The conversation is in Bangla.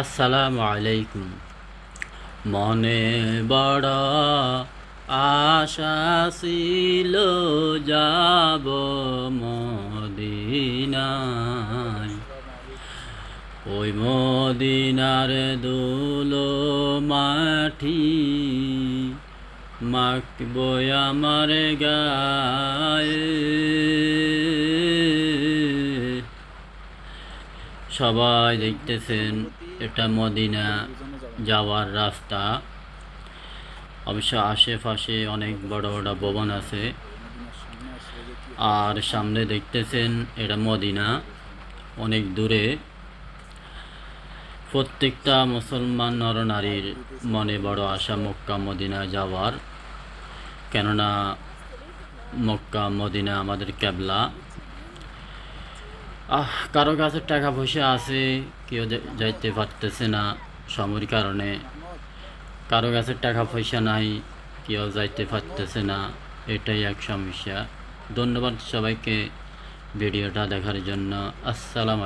আসসালামু আলাইকুম। মনে বড় আশা ছিল যাব মদিনায়। ওই মদিনার দুলো মাটি মাখব আমার গায়ে। সবাই দেখতেছেন এটা মদিনা যাওয়ার রাস্তা। অবশ্য আশেপাশে অনেক বড় বড় ভবন আছে। আর সামনে দেখতেছেন এটা মদিনা, অনেক দূরে। প্রত্যেকটা মুসলমান নরনারীর মনে বড় আশা মক্কা, মদিনা যাওয়ার। কেননা মক্কা, মদিনা আমাদের ক্যাবলা। আহ, কারও কাছে টাকা পয়সা আছে, কেউ যাইতে পারতেছে না সময়ের কারণে। কারও কাছে টাকা পয়সা নাই, কেউ যাইতে পারতেছে না, এটাই এক সমস্যা। ধন্যবাদ সবাইকে ভিডিওটা দেখার জন্য। আসসালাম